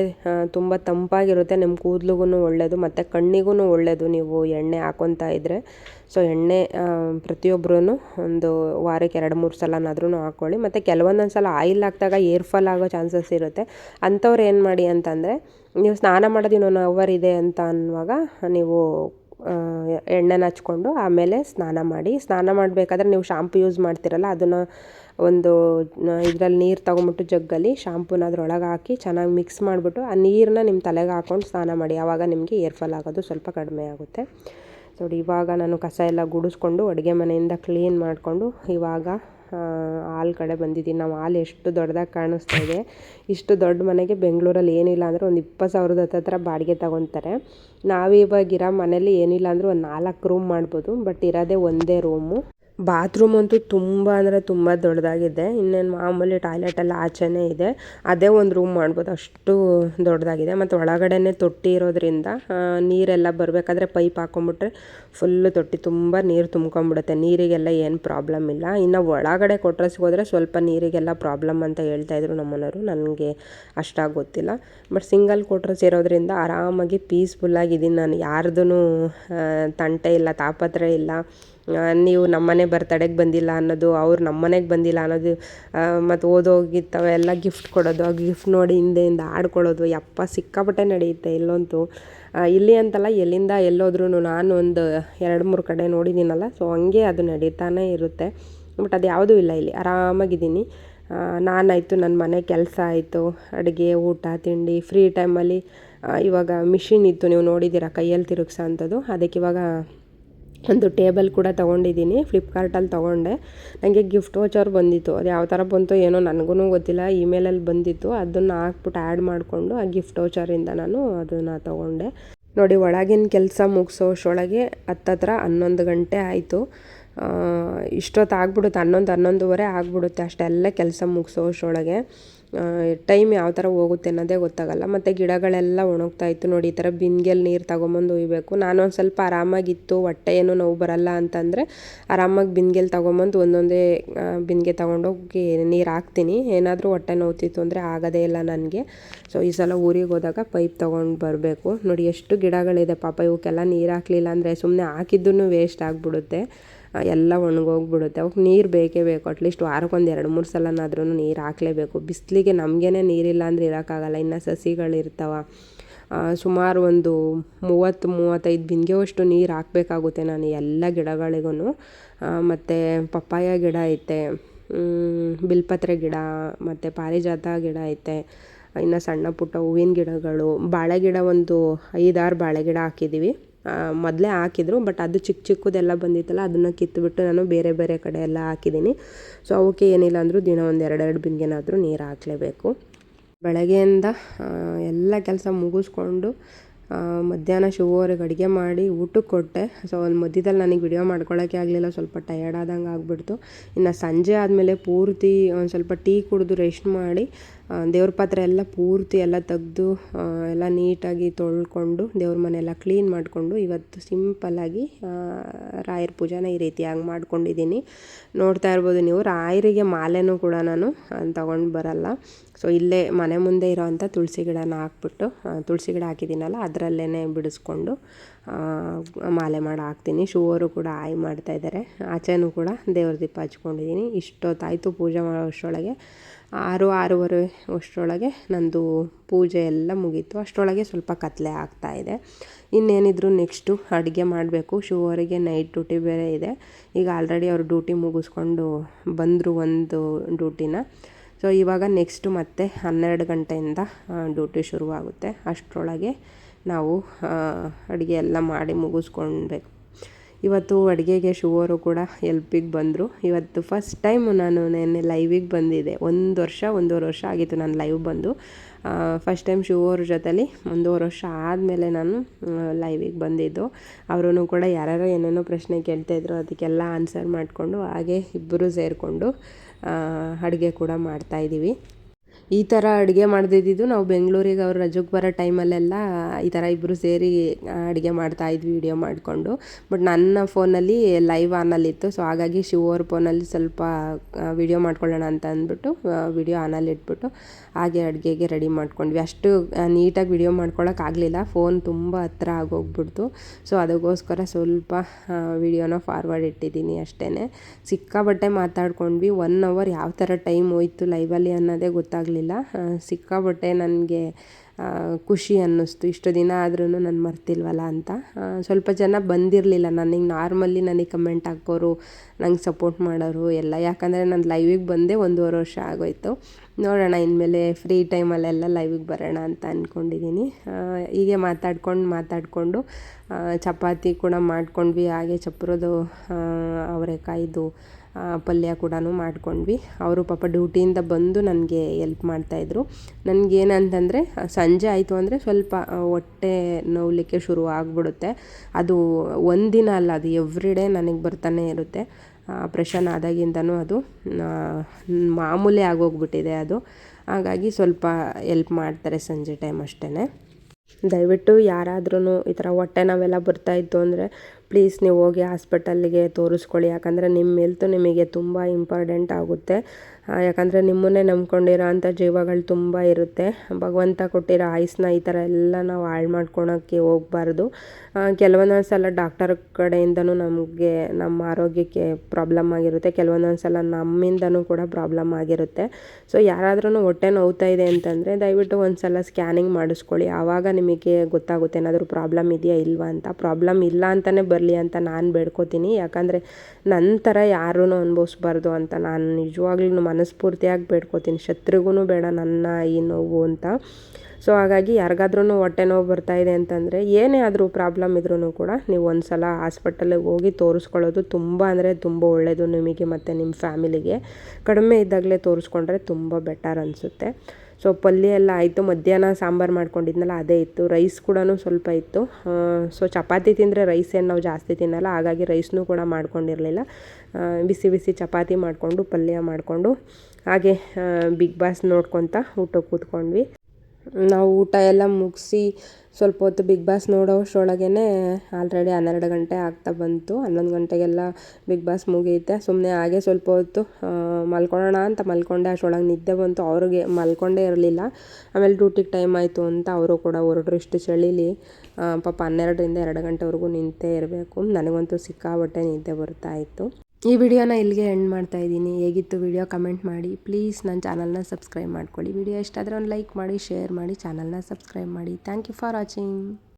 Speaker 1: ತುಂಬ ತಂಪಾಗಿರುತ್ತೆ. ನಿಮ್ಮ ಕೂದಲಿಗೂ ಒಳ್ಳೆಯದು ಮತ್ತು ಕಣ್ಣಿಗೂ ಒಳ್ಳೆಯದು ನೀವು ಎಣ್ಣೆ ಹಾಕೊತಾ ಇದ್ದರೆ ಸೊ ಎಣ್ಣೆ ಪ್ರತಿಯೊಬ್ಬರೂ ಒಂದು ವಾರಕ್ಕೆ ಎರಡು, ಮೂರು ಸಲನಾದ್ರೂ ಹಾಕ್ಕೊಳ್ಳಿ ಮತ್ತು ಕೆಲವೊಂದೊಂದು ಸಲ ಆಯಿಲ್ ಹಾಕಿದಾಗ ಏರ್ ಫಾಲ್ ಆಗೋ ಚಾನ್ಸಸ್ ಇರುತ್ತೆ. ಅಂಥವ್ರು ಏನು ಮಾಡಿ ಅಂತಂದರೆ, ನೀವು ಸ್ನಾನ ಮಾಡೋದು ಇನ್ನೊಂದು ಅವರ್ ಇದೆ ಅಂತ ಅನ್ನುವಾಗ ನೀವು ಎಣ್ಣೆನ ಹಚ್ಕೊಂಡು ಆಮೇಲೆ ಸ್ನಾನ ಮಾಡಿ. ಸ್ನಾನ ಮಾಡಬೇಕಾದ್ರೆ ನೀವು ಶಾಂಪು ಯೂಸ್ ಮಾಡ್ತೀರಲ್ಲ, ಅದನ್ನು ಒಂದು ಇದ್ರಲ್ಲಿ ನೀರು ತೊಗೊಂಬಿಟ್ಟು ಜಗ್ಗಲ್ಲಿ ಶಾಂಪೂನ ಅದ್ರೊಳಗೆ ಹಾಕಿ ಚೆನ್ನಾಗಿ ಮಿಕ್ಸ್ ಮಾಡಿಬಿಟ್ಟು ಆ ನೀರನ್ನ ನಿಮ್ಮ ತಲೆಗೆ ಹಾಕ್ಕೊಂಡು ಸ್ನಾನ ಮಾಡಿ. ಆವಾಗ ನಿಮಗೆ ಏರ್ ಫಾಲ್ ಆಗೋದು ಸ್ವಲ್ಪ ಕಡಿಮೆ ಆಗುತ್ತೆ. ನೋಡಿ, ಇವಾಗ ನಾನು ಕಸ ಎಲ್ಲ ಗುಡಿಸ್ಕೊಂಡು ಅಡುಗೆ ಮನೆಯಿಂದ ಕ್ಲೀನ್ ಮಾಡಿಕೊಂಡು ಇವಾಗ ಹಾಲ್ ಕಡೆ ಬಂದಿದ್ದೀನಿ. ನಾವು ಹಾಲು ಎಷ್ಟು ದೊಡ್ಡದಾಗಿ ಕಾಣಿಸ್ತಾ ಇದೆ. ಇಷ್ಟು ದೊಡ್ಡ ಮನೆಗೆ ಬೆಂಗಳೂರಲ್ಲಿ ಏನಿಲ್ಲ ಅಂದರೆ ಒಂದು ಇಪ್ಪತ್ತು ಸಾವಿರದ ಹತ್ತತ್ರ ಬಾಡಿಗೆ ತಗೊತಾರೆ. ನಾವಿವಾಗಿರೋ ಮನೇಲಿ ಏನಿಲ್ಲ ಅಂದರೂ ಒಂದು ನಾಲ್ಕು ರೂಮ್ ಮಾಡ್ಬೋದು ಬಟ್ ಇರೋದೇ ಒಂದೇ ರೂಮು ಬಾತ್ರೂಮ್ ಅಂತೂ ತುಂಬ ಅಂದರೆ ತುಂಬ ದೊಡ್ಡದಾಗಿದೆ. ಇನ್ನೇನು ಮಾಮೂಲಿ ಟಾಯ್ಲೆಟ್ ಎಲ್ಲ ಆಚೆನೇ ಇದೆ. ಅದೇ ಒಂದು ರೂಮ್ ಮಾಡ್ಬೋದು. ಅಷ್ಟು ದೊಡ್ಡದಾಗಿದೆ. ಮತ್ತು ಒಳಗಡೆನೇ ತೊಟ್ಟಿ ಇರೋದ್ರಿಂದ ನೀರೆಲ್ಲ ಬರಬೇಕಾದ್ರೆ ಪೈಪ್ ಹಾಕೊಂಬಿಟ್ರೆ ಫುಲ್ಲು ತೊಟ್ಟಿ ತುಂಬ ನೀರು ತುಂಬ್ಕೊಂಬಿಡುತ್ತೆ ನೀರಿಗೆಲ್ಲ ಏನು ಪ್ರಾಬ್ಲಮ್ ಇಲ್ಲ. ಇನ್ನು ಒಳಗಡೆ ಕೊಟ್ರಸ್ಗೆ ಹೋದರೆ ಸ್ವಲ್ಪ ನೀರಿಗೆಲ್ಲ ಪ್ರಾಬ್ಲಮ್ ಅಂತ ಹೇಳ್ತಾ ಇದ್ರು ನಮ್ಮನೆಯವರು. ನನಗೆ ಅಷ್ಟಾಗಿ ಗೊತ್ತಿಲ್ಲ. ಬಟ್ ಸಿಂಗಲ್ ಕೊಟ್ರಸ್ ಇರೋದ್ರಿಂದ ಆರಾಮಾಗಿ ಪೀಸ್ಫುಲ್ಲಾಗಿದ್ದೀನಿ ನಾನು. ಯಾರ್ದೂ ತಂಟೆ ಇಲ್ಲ ತಾಪತ್ರೆ ಇಲ್ಲ. ನೀವು ನಮ್ಮನೆ ಬರ್ತಡೆಗೆ ಬಂದಿಲ್ಲ ಅನ್ನೋದು, ಅವ್ರು ನಮ್ಮನೆಗೆ ಬಂದಿಲ್ಲ ಅನ್ನೋದು ಮತ್ತು ಓದೋಗಿತ್ತವೆಲ್ಲ ಗಿಫ್ಟ್ ಕೊಡೋದು, ಆ ಗಿಫ್ಟ್ ನೋಡಿ ಹಿಂದೆಯಿಂದ ಆಡ್ಕೊಳ್ಳೋದು, ಯಪ್ಪ ಸಿಕ್ಕಾಪಟ್ಟೆ ನಡೆಯುತ್ತೆ ಇಲ್ಲಂತೂ. ಇಲ್ಲಿ ಅಂತಲ್ಲ ಎಲ್ಲಿಂದ ಎಲ್ಲೋದ್ರೂ ನಾನು ಒಂದು ಎರಡು ಮೂರು ಕಡೆ ನೋಡಿದ್ದೀನಲ್ಲ ಸೊ ಹಂಗೆ ಅದು ನಡೀತಾನೆ ಇರುತ್ತೆ. ಬಟ್ ಅದು ಯಾವುದೂ ಇಲ್ಲ ಇಲ್ಲಿ, ಆರಾಮಾಗಿದ್ದೀನಿ. ನಾನಾಯಿತು ನನ್ನ ಮನೆ ಕೆಲಸ ಆಯಿತು, ಅಡುಗೆ, ಊಟ, ತಿಂಡಿ ಫ್ರೀ ಟೈಮಲ್ಲಿ ಇವಾಗ ಮಿಷಿನ್ ಇತ್ತು, ನೀವು ನೋಡಿದ್ದೀರಾ ಕೈಯಲ್ಲಿ ತಿರುಗ್ಸೋ ಅಂಥದ್ದು, ಅದಕ್ಕೆ ಇವಾಗ ಒಂದು ಟೇಬಲ್ ಕೂಡ ತೊಗೊಂಡಿದ್ದೀನಿ, ಫ್ಲಿಪ್ಕಾರ್ಟಲ್ಲಿ ತೊಗೊಂಡೆ. ನನಗೆ ಗಿಫ್ಟ್ ವಾಚರ್ ಬಂದಿತ್ತು. ಅದು ಯಾವ ಥರ ಬಂತು ಏನೋ ನನಗೂ ಗೊತ್ತಿಲ್ಲ, ಇಮೇಲಲ್ಲಿ ಬಂದಿತ್ತು. ಅದನ್ನು ಹಾಕ್ಬಿಟ್ಟು ಆ್ಯಡ್ ಮಾಡಿಕೊಂಡು ಆ ಗಿಫ್ಟ್ ವಾಚರಿಂದ ನಾನು ಅದನ್ನು ತೊಗೊಂಡೆ. ನೋಡಿ, ಒಳಗಿನ ಕೆಲಸ ಮುಗಿಸೋ ಅಷ್ಟರೊಳಗೆ ಹತ್ತತ್ರ ಹನ್ನೊಂದು ಗಂಟೆ ಆಯಿತು. ಇಷ್ಟೊತ್ತು ಆಗ್ಬಿಡುತ್ತೆ, ಹನ್ನೊಂದು, ಹನ್ನೊಂದುವರೆ ಆಗ್ಬಿಡುತ್ತೆ ಅಷ್ಟೆಲ್ಲ ಕೆಲಸ ಮುಗಿಸೋಷ್ಟರೊಳಗೆ ಟೈಮ್ ಯಾವ ಥರ ಹೋಗುತ್ತೆ ಅನ್ನೋದೇ ಗೊತ್ತಾಗಲ್ಲ. ಮತ್ತು ಗಿಡಗಳೆಲ್ಲ ಒಣಗ್ತಾ ಇತ್ತು ನೋಡಿ, ಈ ಥರ ಬಿಂದಿಗೆಲ್ಲಿ ನೀರು ತಗೊಂಬಂದು ಒಯ್ಬೇಕು. ನಾನು ಒಂದು ಸ್ವಲ್ಪ ಆರಾಮಾಗಿತ್ತು ಹೊಟ್ಟೆ ಏನು ನೋವು ಬರಲ್ಲ ಅಂತಂದರೆ ಆರಾಮಾಗಿ ಬಿಂದಿಗೆಲ್ಲಿ ತೊಗೊಂಬಂದು ಒಂದೊಂದೇ ಬಿಂದಿಗೆ ತೊಗೊಂಡೋಗಿ ನೀರು ಹಾಕ್ತೀನಿ. ಏನಾದರೂ ಹೊಟ್ಟೆ ನೋವ್ತಿತ್ತು ಅಂದರೆ ಆಗೋದೇ ಇಲ್ಲ ನನಗೆ. ಸೊ ಈ ಸಲ ಊರಿಗೆ ಹೋದಾಗ ಪೈಪ್ ತೊಗೊಂಡು ಬರಬೇಕು. ನೋಡಿ, ಎಷ್ಟು ಗಿಡಗಳಿದೆ ಪಾಪ ಇವಕ್ಕೆಲ್ಲ ನೀರು ಹಾಕಲಿಲ್ಲ ಅಂದರೆ ಸುಮ್ಮನೆ ಹಾಕಿದ್ದು ವೇಸ್ಟ್ ಆಗಿಬಿಡುತ್ತೆ. ಎಲ್ಲ ಒಣಗೋಗ್ಬಿಡುತ್ತೆ. ಅವಕ್ಕೆ ನೀರು ಬೇಕೇ ಬೇಕು. ಅಟ್ಲೀಸ್ಟ್ ವಾರಕ್ಕೊಂದು ಎರಡು, ಮೂರು ಸಲನಾದ್ರೂ ನೀರು ಹಾಕಲೇಬೇಕು. ಬಿಸಿಲಿಗೆ ನಮಗೇನೆ ನೀರಿಲ್ಲ ಅಂದರೆ ಇರೋಕ್ಕಾಗಲ್ಲ ಇನ್ನು ಸಸಿಗಳಿರ್ತಾವ ಸುಮಾರು ಒಂದು ಮೂವತ್ತು, ಮೂವತ್ತೈದು ಬಿಂದಿಗೆವಷ್ಟು ನೀರು ಹಾಕಬೇಕಾಗುತ್ತೆ ನಾನು ಎಲ್ಲ ಗಿಡಗಳಿಗೂ ಮತ್ತು ಪಪ್ಪಾಯ ಗಿಡ ಐತೆ. ಬಿಲ್ಪತ್ರೆ ಗಿಡ, ಮತ್ತು ಪಾರಿಜಾತ ಗಿಡ ಐತೆ. ಇನ್ನು ಸಣ್ಣ ಪುಟ್ಟ ಹೂವಿನ ಗಿಡಗಳು. ಬಾಳೆ ಗಿಡ ಒಂದು ಐದಾರು ಬಾಳೆ ಗಿಡ ಹಾಕಿದ್ದೀವಿ ಮೊದಲೇ ಹಾಕಿದ್ರು ಬಟ್ ಅದು ಚಿಕ್ಕ ಚಿಕ್ಕದೆಲ್ಲ ಬಂದಿತ್ತಲ್ಲ, ಅದನ್ನು ಕಿತ್ತುಬಿಟ್ಟು ನಾನು ಬೇರೆ ಬೇರೆ ಕಡೆ ಎಲ್ಲ ಹಾಕಿದ್ದೀನಿ. ಸೊ ಅವಕ್ಕೆ ಏನಿಲ್ಲ ಅಂದರೂ ದಿನ ಒಂದು ಎರಡೆರಡು ಬಿಂದಿಗೆನಾದರೂ ನೀರು ಹಾಕಲೇಬೇಕು. ಬೆಳಗ್ಗೆಯಿಂದ ಎಲ್ಲ ಕೆಲಸ ಮುಗಿಸ್ಕೊಂಡು ಮಧ್ಯಾಹ್ನ ಶಿವೋರಿಗೆ ಅಡುಗೆ ಮಾಡಿ ಊಟಕ್ಕೆ ಕೊಟ್ಟೆ. ಸೊ ಅಲ್ಲಿ ಮಧ್ಯದಲ್ಲಿ ನನಗೆ ವಿಡಿಯೋ ಮಾಡ್ಕೊಳ್ಳೋಕ್ಕೆ ಆಗಲಿಲ್ಲ. ಸ್ವಲ್ಪ ಟಯರ್ಡ್ ಆದಂಗೆ ಆಗಿಬಿಡ್ತು. ಇನ್ನು ಸಂಜೆ ಆದಮೇಲೆ ಪೂರ್ತಿ ಒಂದು ಸ್ವಲ್ಪ ಟೀ ಕುಡಿದು ರೆಸ್ಟ್ ಮಾಡಿ ದೇವ್ರ ಪಾತ್ರೆ ಎಲ್ಲ ಪೂರ್ತಿ ಎಲ್ಲ ತೆಗ್ದು ಎಲ್ಲ ನೀಟಾಗಿ ತೊಳ್ಕೊಂಡು ದೇವ್ರ ಮನೆ ಎಲ್ಲ ಕ್ಲೀನ್ ಮಾಡಿಕೊಂಡು ಇವತ್ತು ಸಿಂಪಲ್ಲಾಗಿ ರಾಯರ ಪೂಜೆನ ಈ ರೀತಿಯಾಗಿ ಮಾಡ್ಕೊಂಡಿದ್ದೀನಿ. ನೋಡ್ತಾ ಇರ್ಬೋದು ನೀವು, ರಾಯರಿಗೆ ಮಾಲೆನೂ ಕೂಡ ನಾನು ತಗೊಂಡು ಬರಲ್ಲ. ಸೊ ಇಲ್ಲೇ ಮನೆ ಮುಂದೆ ಇರೋವಂಥ ತುಳಸಿ ಗಿಡನ ಹಾಕ್ಬಿಟ್ಟು ತುಳಸಿ ಗಿಡ ಹಾಕಿದ್ದೀನಲ್ಲ ಅದರಲ್ಲೇ ಬಿಡಿಸ್ಕೊಂಡು ಮಾಲೆ ಮಾಡಿ ಹಾಕ್ತೀನಿ. ಶೂವರು ಕೂಡ ಆಯ್ ಮಾಡ್ತಾಯಿದ್ದಾರೆ ಆಚೆನೂ ಕೂಡ ದೇವ್ರ ದೀಪ ಹಚ್ಕೊಂಡಿದ್ದೀನಿ. ಇಷ್ಟೊತ್ತಾಯಿತು ಪೂಜೆ ಮಾಡೋ ಅಷ್ಟರೊಳಗೆ ಆರು, ಆರೂವರೆ ಅಷ್ಟರೊಳಗೆ ನಂದು ಪೂಜೆ ಎಲ್ಲ ಮುಗೀತು. ಅಷ್ಟರೊಳಗೆ ಸ್ವಲ್ಪ ಕತ್ಲೆ ಇದೆ. ಇನ್ನೇನಿದ್ರು ನೆಕ್ಸ್ಟು ಅಡುಗೆ ಮಾಡಬೇಕು. ಶೂವರಿಗೆ ನೈಟ್ ಡ್ಯೂಟಿ ಬೇರೆ ಇದೆ. ಈಗ ಆಲ್ರೆಡಿ ಅವರು ಡ್ಯೂಟಿ ಮುಗಿಸ್ಕೊಂಡು ಬಂದರು ಒಂದು ಡ್ಯೂಟಿನ. ಸೊ ಇವಾಗ ನೆಕ್ಸ್ಟು ಮತ್ತೆ ಹನ್ನೆರಡು ಗಂಟೆಯಿಂದ ಡ್ಯೂಟಿ ಶುರುವಾಗುತ್ತೆ. ಅಷ್ಟರೊಳಗೆ ನಾವು ಅಡುಗೆ ಎಲ್ಲ ಮಾಡಿ ಮುಗಿಸ್ಕೊಳ್ಬೇಕು ಇವತ್ತು ಅಡುಗೆಗೆ ಶುವರು ಕೂಡ ಎಲ್ಪಿಗೆ ಬಂದರು. ಇವತ್ತು ಫಸ್ಟ್ ಟೈಮು ನಾನು ನೆನ್ನೆ ಲೈವಿಗೆ ಬಂದಿದ್ದೆ. ಒಂದು ವರ್ಷ, ಒಂದೂವರೆ ವರ್ಷ ಆಗಿತ್ತು ನಾನು ಲೈವ್ ಬಂದು. ಫಸ್ಟ್ ಟೈಮ್ ಶಿವವ್ರ ಜೊತೇಲಿ ಒಂದೂವರೆ ವರ್ಷ ಆದಮೇಲೆ ನಾನು ಲೈವಿಗೆ ಬಂದಿದ್ದು. ಅವರೂ ಕೂಡ ಯಾರ್ಯಾರೋ ಏನೇನೋ ಪ್ರಶ್ನೆ ಕೇಳ್ತಾಯಿದ್ರು ಅದಕ್ಕೆಲ್ಲ ಆನ್ಸರ್ ಮಾಡಿಕೊಂಡು ಹಾಗೆ ಇಬ್ಬರು ಸೇರಿಕೊಂಡು ಅಡುಗೆ ಕೂಡ ಮಾಡ್ತಾಯಿದ್ದೀವಿ ಈ ಥರ ಅಡುಗೆ ಮಾಡ್ದಿದ್ದು ನಾವು ಬೆಂಗಳೂರಿಗೆ ಅವ್ರು ರಜಕ್ಕೆ ಬರೋ ಟೈಮಲ್ಲೆಲ್ಲ ಈ ಥರ ಇಬ್ಬರು ಸೇರಿ ಅಡುಗೆ ಮಾಡ್ತಾಯಿದ್ವಿ ವಿಡಿಯೋ ಮಾಡಿಕೊಂಡು. ಬಟ್ ನನ್ನ ಫೋನಲ್ಲಿ ಲೈವ್ ಆನಲ್ಲಿತ್ತು ಸೊ ಹಾಗಾಗಿ ಶಿವ ಅವ್ರ ಫೋನಲ್ಲಿ ಸ್ವಲ್ಪ ವಿಡಿಯೋ ಮಾಡ್ಕೊಳ್ಳೋಣ ಅಂತ ಅಂದ್ಬಿಟ್ಟು ವಿಡಿಯೋ ಆನಲ್ಲಿ ಇಟ್ಬಿಟ್ಟು ಹಾಗೆ ಅಡುಗೆಗೆ ರೆಡಿ ಮಾಡ್ಕೊಂಡ್ವಿ. ಅಷ್ಟು ನೀಟಾಗಿ ವಿಡಿಯೋ ಮಾಡ್ಕೊಳ್ಳೋಕ್ಕಾಗಲಿಲ್ಲ ಫೋನ್ ತುಂಬ ಹತ್ರ ಆಗೋಗ್ಬಿಡ್ತು. ಸೊ ಅದಕ್ಕೋಸ್ಕರ ಸ್ವಲ್ಪ ವಿಡಿಯೋನ ಫಾರ್ವರ್ಡ್ ಇಟ್ಟಿದ್ದೀನಿ ಅಷ್ಟೇ ಸಿಕ್ಕಾಬಟ್ಟೆ ಮಾತಾಡ್ಕೊಂಡ್ವಿ. ಒನ್ ಅವರ್ ಯಾವ ಥರ ಟೈಮ್ ಹೋಯ್ತು ಲೈವಲ್ಲಿ ಅನ್ನೋದೇ ಗೊತ್ತಾಗಲಿಲ್ಲ. ಆಗಲಿಲ್ಲ. ಸಿಕ್ಕಾಬಟ್ಟೆ ನನಗೆ ಖುಷಿ ಅನ್ನಿಸ್ತು. ಇಷ್ಟು ದಿನ ಆದ್ರೂ ನಾನು ಮರ್ತಿಲ್ವಲ್ಲ ಅಂತ. ಸ್ವಲ್ಪ ಜನ ಬಂದಿರಲಿಲ್ಲ ನನಗೆ ನಾರ್ಮಲಿ ನನಗೆ ಕಮೆಂಟ್ ಹಾಕೋರು, ನಂಗೆ ಸಪೋರ್ಟ್ ಮಾಡೋರು ಎಲ್ಲ. ಯಾಕಂದರೆ ನಾನು ಲೈವಿಗೆ ಬಂದೇ ಒಂದೂವರೆ ವರ್ಷ ಆಗೋಯ್ತು. ನೋಡೋಣ, ಇನ್ಮೇಲೆ ಫ್ರೀ ಟೈಮಲ್ಲೆಲ್ಲ ಲೈವಿಗೆ ಬರೋಣ ಅಂತ ಅಂದ್ಕೊಂಡಿದ್ದೀನಿ ಹೀಗೆ ಮಾತಾಡ್ಕೊಂಡು ಮಾತಾಡಿಕೊಂಡು ಚಪಾತಿ ಕೂಡ ಮಾಡ್ಕೊಂಡ್ವಿ. ಹಾಗೆ ಚಪ್ರದ್ದು ಅವರೆಕಾಯ್ದು ಪಲ್ಯ ಕೂಡ ಮಾಡ್ಕೊಂಡ್ವಿ. ಅವರು ಪಾಪ ಡ್ಯೂಟಿಯಿಂದ ಬಂದು ನನಗೆ ಎಲ್ಪ್ ಮಾಡ್ತಾಯಿದ್ರು ನನಗೇನಂತಂದರೆ, ಸಂಜೆ ಆಯಿತು ಅಂದರೆ ಸ್ವಲ್ಪ ಹೊಟ್ಟೆ ನೋವಲಿಕ್ಕೆ ಶುರು ಆಗಿಬಿಡುತ್ತೆ. ಅದು ಒಂದಿನ ಅಲ್ಲ, ಅದು ಎವ್ರಿ ಡೇ ನನಗೆ ಬರ್ತಾನೆ ಇರುತ್ತೆ. ಆಪ್ರೇಷನ್ ಆದಾಗಿಂದನೂ ಅದು ಮಾಮೂಲಿ ಆಗೋಗ್ಬಿಟ್ಟಿದೆ ಅದು. ಹಾಗಾಗಿ ಸ್ವಲ್ಪ ಎಲ್ಪ್ ಮಾಡ್ತಾರೆ ಸಂಜೆ ಟೈಮ್ ಅಷ್ಟೇ ದಯವಿಟ್ಟು ಯಾರಾದ್ರೂ ಈ ಥರ ಹೊಟ್ಟೆ ನಾವೆಲ್ಲ ಬರ್ತಾಯಿತ್ತು ಅಂದರೆ ಪ್ಲೀಸ್ ನೀವು ಹೋಗಿ ಹಾಸ್ಪಿಟಲ್ಗೆ ತೋರಿಸ್ಕೊಳ್ಳಿ. ಯಾಕಂದರೆ ನಿಮ್ಮ ಹೆಲ್ತ್ ನಿಮಗೆ ತುಂಬ ಇಂಪಾರ್ಟೆಂಟ್ ಆಗುತ್ತೆ. ಯಾಕಂದರೆ ನಿಮ್ಮನ್ನೇ ನಂಬ್ಕೊಂಡಿರೋ ಅಂಥ ಜೀವಗಳು ತುಂಬ ಇರುತ್ತೆ. ಭಗವಂತ ಕೊಟ್ಟಿರೋ ಆಯುಸ್ನ ಈ ಥರ ಎಲ್ಲ ನಾವು ಹಾಳು ಮಾಡ್ಕೊಳಕ್ಕೆ ಹೋಗಬಾರ್ದು. ಕೆಲವೊಂದೊಂದು ಸಲ ಡಾಕ್ಟರ್ ಕಡೆಯಿಂದನೂ ನಮಗೆ, ನಮ್ಮ ಆರೋಗ್ಯಕ್ಕೆ ಪ್ರಾಬ್ಲಮ್ ಆಗಿರುತ್ತೆ. ಕೆಲವೊಂದೊಂದು ಸಲ ನಮ್ಮಿಂದನೂ ಕೂಡ ಪ್ರಾಬ್ಲಮ್ ಆಗಿರುತ್ತೆ. ಸೊ ಯಾರಾದ್ರೂ ಹೊಟ್ಟೆ ನೋವ್ತಾ ಇದೆ ಅಂತಂದರೆ ದಯವಿಟ್ಟು ಒಂದು ಸಲ ಸ್ಕ್ಯಾನಿಂಗ್ ಮಾಡಿಸ್ಕೊಳ್ಳಿ. ಆವಾಗ ನಿಮಗೆ ಗೊತ್ತಾಗುತ್ತೆ ಏನಾದರೂ ಪ್ರಾಬ್ಲಮ್ ಇದೆಯಾ ಇಲ್ವಾ ಅಂತ. ಪ್ರಾಬ್ಲಮ್ ಇಲ್ಲ ಅಂತಲೇ ಬರಲಿ. ಅಂತ ನಾನು ಬೇಡ್ಕೋತೀನಿ. ಯಾಕಂದರೆ ನನ್ನ ಥರ ಯಾರೂ ಅನುಭವಿಸ್ಬಾರ್ದು ಅಂತ ನಾನು ನಿಜವಾಗ್ಲೂ ಮನಸ್ಫೂರ್ತಿಯಾಗಿ ಬೇಡ್ಕೋತೀನಿ. ಶತ್ರುಗೂ ಬೇಡ ನನ್ನ ಈ ನೋವು ಅಂತ. ಸೊ ಹಾಗಾಗಿ ಯಾರಿಗಾದ್ರೂ ಹೊಟ್ಟೆ ನೋವು ಬರ್ತಾಯಿದೆ ಅಂತಂದರೆ ಏನೇ ಆದರೂ ಪ್ರಾಬ್ಲಮ್ ಇದ್ರೂ ಕೂಡ ನೀವು ಒಂದು ಸಲ ಹಾಸ್ಪಿಟಲಿಗೆ ಹೋಗಿ ತೋರಿಸ್ಕೊಳ್ಳೋದು ತುಂಬ ಅಂದರೆ ತುಂಬ ಒಳ್ಳೆಯದು ನಿಮಗೆ ಮತ್ತು ನಿಮ್ಮ ಫ್ಯಾಮಿಲಿಗೆ. ಕಡಿಮೆ ಇದ್ದಾಗಲೇ ತೋರಿಸ್ಕೊಂಡ್ರೆ ತುಂಬ ಬೆಟರ್ ಅನಿಸುತ್ತೆ. ಸೊ ಪಲ್ಯ ಎಲ್ಲ ಆಯಿತು. ಮಧ್ಯಾಹ್ನ ಸಾಂಬಾರು ಮಾಡ್ಕೊಂಡಿದ್ನಲ್ಲ, ಅದೇ ಇತ್ತು. ರೈಸ್ ಕೂಡ ಸ್ವಲ್ಪ ಇತ್ತು. ಸೊ ಚಪಾತಿ ತಿಂದರೆ ರೈಸ್ ಏನು ನಾವು ಜಾಸ್ತಿ ತಿನ್ನಲ್ಲ. ಹಾಗಾಗಿ ರೈಸ್ನೂ ಕೂಡ ಮಾಡ್ಕೊಂಡಿರಲಿಲ್ಲ. ಬಿಸಿ ಬಿಸಿ ಚಪಾತಿ ಮಾಡಿಕೊಂಡು, ಪಲ್ಯ ಮಾಡಿಕೊಂಡು, ಹಾಗೆ ಬಿಗ್ ಬಾಸ್ ನೋಡ್ಕೊತ ಊಟಕ್ಕೆ ಕೂತ್ಕೊಂಡ್ವಿ. ನಾವು ಊಟ ಎಲ್ಲ ಮುಗಿಸಿ ಸ್ವಲ್ಪ ಹೊತ್ತು ಬಿಗ್ ಬಾಸ್ ನೋಡೋಷ್ಟರೊಳಗೇ ಆಲ್ರೆಡಿ ಹನ್ನೆರಡು ಗಂಟೆ ಆಗ್ತಾ ಬಂತು. ಹನ್ನೊಂದು ಗಂಟೆಗೆಲ್ಲ ಬಿಗ್ ಬಾಸ್ ಮುಗಿಯುತ್ತೆ ಸುಮ್ಮನೆ ಹಾಗೆ ಸ್ವಲ್ಪ ಹೊತ್ತು ಮಲ್ಕೊಳ್ಳೋಣ ಅಂತ ಮಲ್ಕೊಂಡೆ. ಅಷ್ಟರೊಳಗೆ ನಿದ್ದೆ ಬಂತು. ಅವ್ರಿಗೆ ಮಲ್ಕೊಂಡೇ ಇರಲಿಲ್ಲ. ಆಮೇಲೆ ಡ್ಯೂಟಿಗೆ ಟೈಮ್ ಆಯಿತು ಅಂತ ಅವರು ಕೂಡ ಹೊರಡ್ರು ಇಷ್ಟು ಚಳಿಲಿ ಪಾಪ ಹನ್ನೆರಡರಿಂದ ಎರಡು ಗಂಟೆವರೆಗೂ ನಿಂತೇ ಇರಬೇಕು. ನನಗಂತೂ ಸಿಕ್ಕಾಬಟ್ಟೆ ನಿದ್ದೆ ಬರ್ತಾ ಇತ್ತು. ಈ ವಿಡಿಯೋನ ಇಲ್ಲಿಗೆ ಎಂಡ್ ಮಾಡ್ತಾ ಇದ್ದೀನಿ. ಹೇಗಿತ್ತು ವಿಡಿಯೋ ಕಮೆಂಟ್ ಮಾಡಿ. ಪ್ಲೀಸ್ ನನ್ನ ಚಾನಲ್ನ ಸಬ್ಸ್ಕ್ರೈಬ್ ಮಾಡ್ಕೊಳ್ಳಿ. ವಿಡಿಯೋ ಇಷ್ಟ ಆದರೆ ಒಂದು ಲೈಕ್ ಮಾಡಿ ಶೇರ್ ಮಾಡಿ ಚಾನಲ್ನ ಸಬ್ಸ್ಕ್ರೈಬ್ ಮಾಡಿ. Thank you for watching